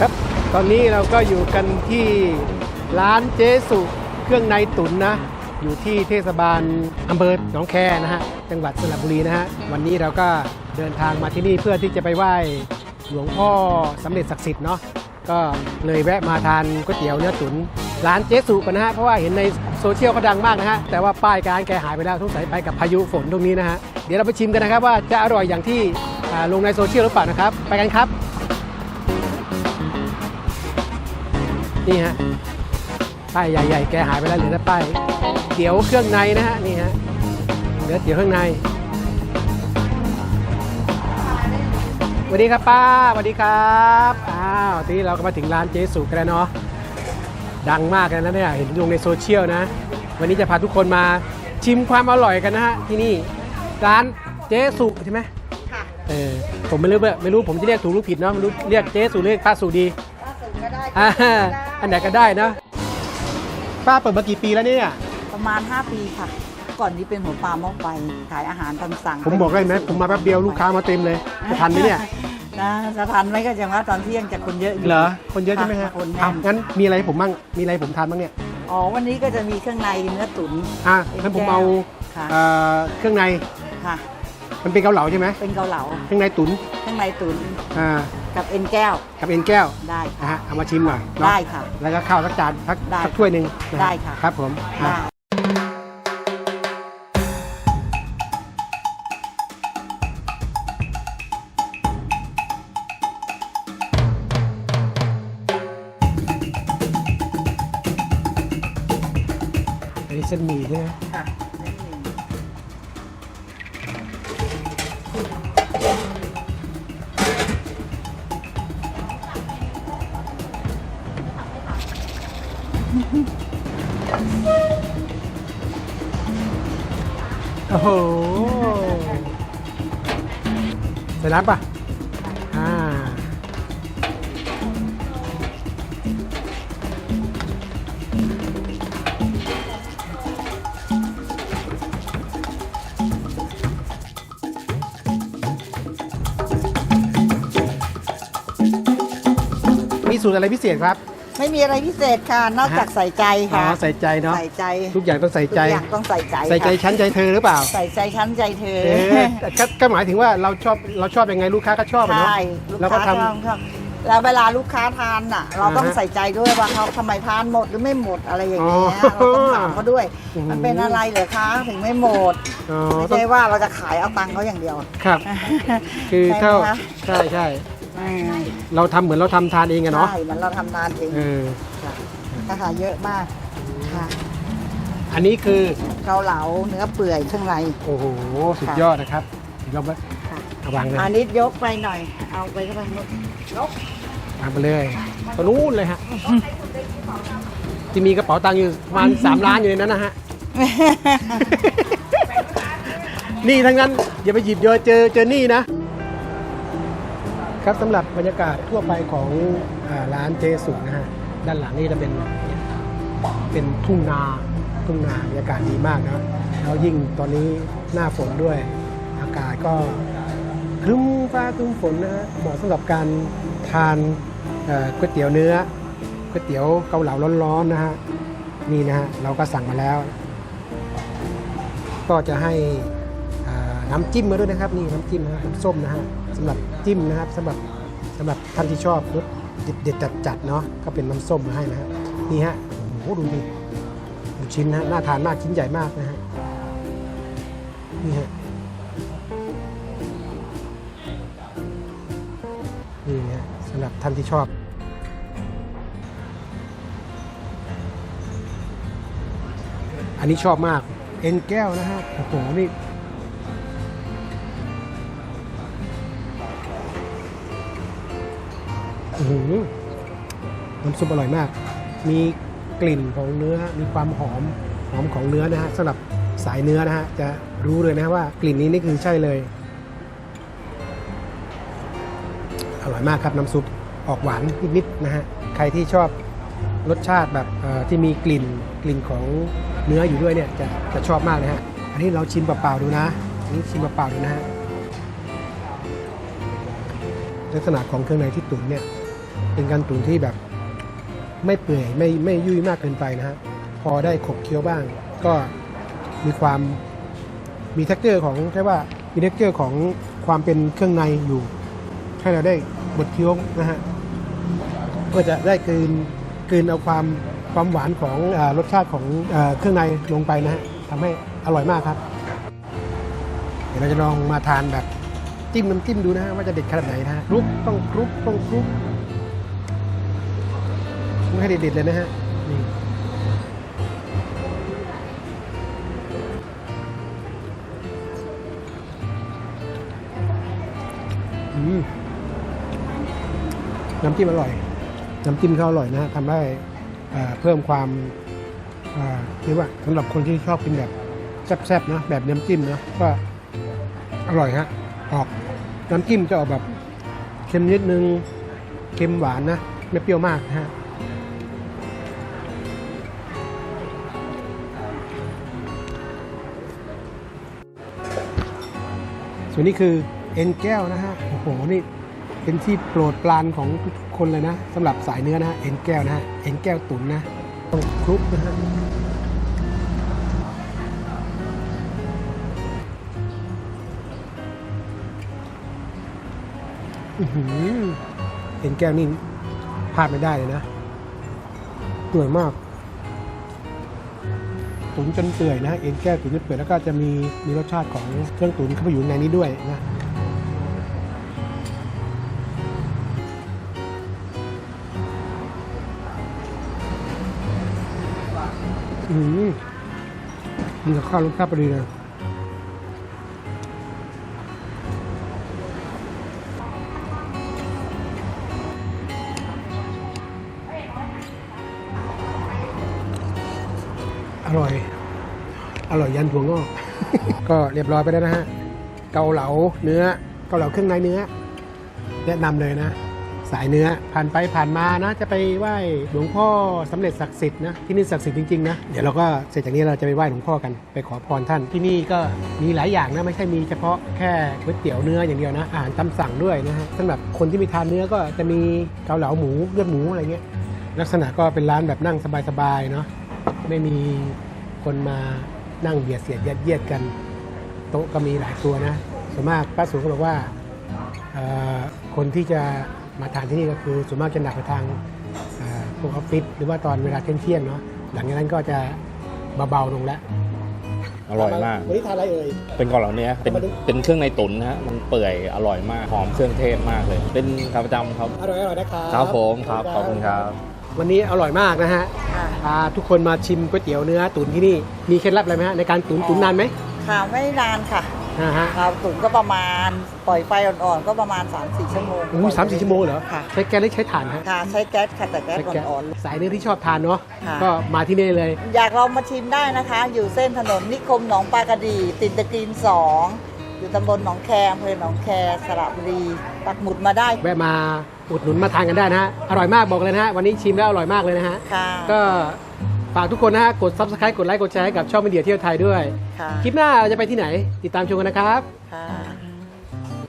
ครับ ตอนนี้เราก็อยู่กันที่ร้านเจสุเครื่องในตุ๋นนะ อยู่ที่เทศบาลอำเภอหนองแคนะฮะ จังหวัดสระบุรีนะฮะ วันนี้เราก็เดินทางมาที่นี่เพื่อที่จะไปไหว้หลวงพ่อสำเร็จศักดิ์สิทธิ์เนาะ ก็เลยแวะมาทานก๋วยเตี๋ยวเนื้อตุ๋นร้านเจสุกันนะฮะ เพราะว่าเห็นในโซเชียลเขาดังมากนะฮะ แต่ว่าป้ายการแกหายไปแล้วสงสัยไปกับพายุฝนตรงนี้นะฮะ เดี๋ยวเราไปชิมกันนะครับว่าจะอร่อยอย่างที่ลงในโซเชียลหรือเปล่านะครับ ไปกันครับ นี่ฮะป้ายใหญ่ ๆ แกหายไปแล้วเหลือแต่ป้ายเตี๋ยวเครื่องในนะฮะนี่ฮะเหลือเตี๋ยวเครื่องในสวัสดีครับป้าสวัสดีครับอ้าวทีนี้เราก็มาถึงร้านเจสุกันแล้วเนาะดังมากเลยนะเนี่ยเห็นลงในโซเชียลนะ วันนี้จะพาทุกคนมาชิมความอร่อยกันนะฮะที่นี่ร้านเจสุใช่ไหมค่ะเออผมไม่รู้ว่าไม่รู้ผมจะเรียกถูกหรือผิดเนาะไม่รู้เรียกเจสุหรือเรียกป้าสุดีล่าสุดก็ได้ อ่าค่ะอันไหนก็ได้นะ ป้าเปิดมากี่ปีแล้วเนี่ย ประมาณ 5 ปีค่ะ ก่อนนี้เป็นหัวปลาหม้อไฟขายอาหารตามสั่งผมบอกได้ไหมผมมาแป๊บเดียวลูกค้ามาเต็มเลยจะทันไหมเนี่ยนะจะทันไหมก็ยังว่าตอนเที่ยงจะคนเยอะอยู่เหรอคนเยอะใช่ไหมฮะคนแน่เอานงั้นมีอะไรให้ผมบ้างมีอะไรให้ผมทานบ้างเนี่ยอ๋อวันนี้ก็จะมีเครื่องในเนื้อตุ๋น อะงั้นผมเอาค่ะ เอ่อเครื่องในค่ะ มันเป็นเกาเหลาใช่ไหมเป็นเกาเหลาเครื่องในตุ๋นเครื่องในตุ๋นอ่า กับเอ็นแก้วกับเอ็นแก้วได้นะค่ะฮะเอามาชิมก่อนเนอะได้ค่ะ แล้วก็ข้าวสักจานสักได้สักถ้วยหนึ่งนฮได้ค่ะ ครับผมอะได้ อันนี้เส้นหมี่ใช่ไหม อ้โหใส่น้ำป่ะ อ่า มีสูตรอะไรพิเศษครับ ไม่มีอะไรพิเศษค่ะ นอกจากใส่ใจอ๋อค่ะใส่ใจเนาะใส่ใจทุกอย่างต้องใส่ใจทุกอย่างต้องใส่ใจใส่ใจค่ะชั้นใจเธอหรือเปล่าใส่ใจฉันใจเธอเออแต่ก็ก็หมายถึงว่าเราชอบเราชอบยังไงลูกค้าก็ชอบอะเนาะ ใช่ลูกเราก็ค้าทำชอบชอบแล้วเวลาลูกค้าทานน่ะ เราต้องอ่าฮะใส่ใจด้วยว่าเขาทำไมทานหมดหรือไม่หมดอะไรอย่างเงี้ยอ๋อเราต้องถามเขาด้วย อืมมันเป็นอะไรเหรอคะถึงไม่หมดอ๋อไม่ต้องใช่ว่าเราจะขายเอาตังค์เขาอย่างเดียว ครับ คือใช่ถ้าไหมคะ ใช่ใช่อืม เราทำเหมือนเราทำทานเองอะเนาะใช่มันเราทำนานเองเออค่ะราคาเยอะมากค่ะอันนี้คือเกาเหลาเนื้อเปื่อยข้างใน โอ้โหสุดยอดนะครับยกไว้ค่ะ เอาวางเลยอันนี้ยกไปหน่อย เอาไปเข้าไปหมดยกวางไปเลยตรงนู้นเลยฮะที่มีกระเป๋าตังค์อยู่ประมาณสามล้านอยู่ในนั้นนะฮะ นี่ทั้งนั้นอย่าไปหยิบเยอะเจอเจอนี่นะ ครับสำหรับบรรยากาศทั่วไปของอร้านเจสุนะฮะด้านหลังนี่จะเป็นเป็นทุ่งนาทุ่งนาบรรยากาศดีมากนะแล้วยิ่งตอนนี้หน้าฝนด้วย อากาศก็ครึ้มฟ้าครึ้มฝนนะฮะเหมาะสำหรับการทานก๋วยเตี๋ยวเนื้อก๋วยเตี๋ยวเกาเหลาร้อนๆนะฮะนี่นะฮะเราก็สั่งมาแล้ว ก็จะให้ น้ำจิ้มมาด้วยนะครับ นี่น้ำจิ้มนะน้ำส้มนะฮะสำหรับจิ้มนะครับสำหรับสำหรับท่านที่ชอบรสเด็ดๆจัดเนาะก็เป็นน้ำส้มมาให้นะฮะนี่ฮะโอ้โหดูดิดูชิ้นนะน่าทานมากชิ้นใหญ่มากนะฮะนี่ฮะนี่ฮะสำหรับท่านที่ชอบอันนี้ชอบมาก เอ็นแก้วนะฮะโอ้โหนี่ น้ำซุปอร่อยมาก มีกลิ่นของเนื้อ มีความหอม หอมของเนื้อนะฮะสำหรับสายเนื้อนะฮะ จะรู้เลยนะว่ากลิ่นนี้นี่คือใช่เลย อร่อยมากครับน้ำซุปออกหวานนิดๆนะฮะ ใครที่ชอบรสชาติแบบที่มีกลิ่นกลิ่นของเนื้ออยู่ด้วยเนี่ยจะจะชอบมากเลยฮะ อันนี้เราชิมเปล่าๆดูนะ อันนี้ชิมเปล่าๆดูนะฮะ ลักษณะของเครื่องในที่ตุ๋นเนี่ย เป็นการตุ๋นที่แบบไม่เปื่อยไม่ไม่ยุ่ยมากเกินไปนะฮะพอได้ขบเคี้ยวบ้าง ก็มีความมีเท็กเจอร์ของใช่ว่ามีเท็กเจอร์ของความเป็นเครื่องในอยู่ ให้เราได้บดเคี้ยวนะฮะก็จะได้กลืนกลืนเอาความความหวานของอรสชาติของอเครื่องในลงไปนะฮะทำให้อร่อยมากครับ เดี๋ยวเราจะลองมาทานแบบจิ้มน้ำจิ้มดูนะฮะว่าจะเด็ดขนาดไหนนะฮะคลุกต้องคลุกต้องคลุก คลุกให้เด็ดๆเลยนะฮะนี่น้ำจิ้มอร่อย น้ำจิ้มเขาอร่อยนะฮะทำให้เพิ่มความเรียกว่าสำหรับคนที่ชอบกินแบบแซ่บๆนะแบบน้ำจิ้มนะก็อร่อยฮะออกน้ำจิ้มจะออกแบบเค็มนิดนึงเค็มหวานนะ ไม่เปรี้ยวมากนะฮะ ส่วนนี้คือเอ็นแก้วนะฮะ โอ้โห นี่เป็นที่โปรดปรานของทุกคนเลยนะสำหรับสายเนื้อนะฮะ เอ็นแก้วนะฮะ เอ็นแก้วตุ๋นนะ ต้องคลุกนะฮะอื้อหือเห็นแก้วนี่พลาดไม่ได้เลยนะเปื่อยมาก ตุ๋นจนเปื่อยนะเอ็นแก้วตุ๋นจนเปื่อยแล้วก็จะมีมีรสชาติของเครื่องตุ๋นเข้าไปอยู่ในนี้ด้วยนะอืมมีข้าวรสชาติพอดีเลย อร่อย อร่อยยันถั่วงอก ก็เรียบร้อยไปแล้วนะฮะ เกาเหลาเนื้อ เกาเหลาเครื่องในเนื้อ แนะนำเลยนะ สายเนื้อ ผ่านไปผ่านมานะ จะไปไหว้หลวงพ่อสำเร็จศักดิ์สิทธิ์นะ ที่นี่ศักดิ์สิทธิ์จริงๆนะ เดี๋ยวเราก็เสร็จจากนี้เราจะไปไหว้หลวงพ่อกัน ไปขอพรท่าน ที่นี่ก็มีหลายอย่างนะ ไม่ใช่มีเฉพาะแค่ก๋วยเตี๋ยวเนื้ออย่างเดียวนะ อาหารตามสั่งด้วยนะฮะสำหรับคนที่มีทานเนื้อก็จะมีเกาเหลาหมูเลือดหมูอะไรเงี้ย ลักษณะก็เป็นร้านแบบนั่งสบายๆเนาะ ไม่มีคนมานั่งเบียดเสียดยัดเยียดกัน โต๊ะก็มีหลายตัวนะส่วนมากป้าสูงก็บอกว่าเอ่อคนที่จะมาทานที่นี่ก็คือส่วนมากจะหนักไปทางเอ่อพวกออฟฟิศหรือว่าตอนเวลาเที่ยงๆเนาะหลังจากนั้นก็จะเบาๆลงแล้วอร่อยมากวันนี้ทานอะไรเอ่ย เป็นเกาเหลาเนื้อเป็นมาดูเป็นเครื่องในตุ๋นนะฮะ มันเปื่อยอร่อยมาก หอมเครื่องเทศมากเลย เป็นขาประจำครับ อร่อยอร่อยนะครับ ครับผมครับ ขอบคุณครับ วันนี้อร่อยมากนะฮะค่ะพาทุกคนมาชิมก๋วยเตี๋ยวเนื้อตุ๋นที่นี่มีเคล็ดลับอะไรไหมฮะในการตุ๋นตุ๋นนานไหมค่ะไม่นานค่ะนะฮะเราตุ๋นก็ประมาณปล่อยไฟอ่อนๆก็ประมาณ 3-4 ชั่วโมงโอ้โหสามสี่ชั่วโมงเหรอค่ะใช้แก๊สหรือใช้ถ่านฮะค่ะใช้แก๊สค่ะแต่แก๊สใช้แก๊สอ่อนสายเนื้อที่ชอบทานเนาะค่ะก็มาที่นี่เลยๆอยากลองมาชิมได้นะคะ อยู่เส้นถนนนิคมหนองปลากระดีติดตะกรีนสอง อยู่ตำบลหนองแคอำเภอหนองแคสระบุรีปักหมุดมาได้แวะมาอุดหนุนมาทานกันได้นะฮะอร่อยมากบอกเลยนะฮะวันนี้ชิมแล้วอร่อยมากเลยนะฮะค่ะก็ฝากทุกคนนะฮะกด subscribe กดไลค์กดแชร์ให้กับช่องมีเดียเที่ยวไทยด้วย ค่ะคลิปหน้าเราจะไปที่ไหน ติดตามชมกันนะครับ ค่ะ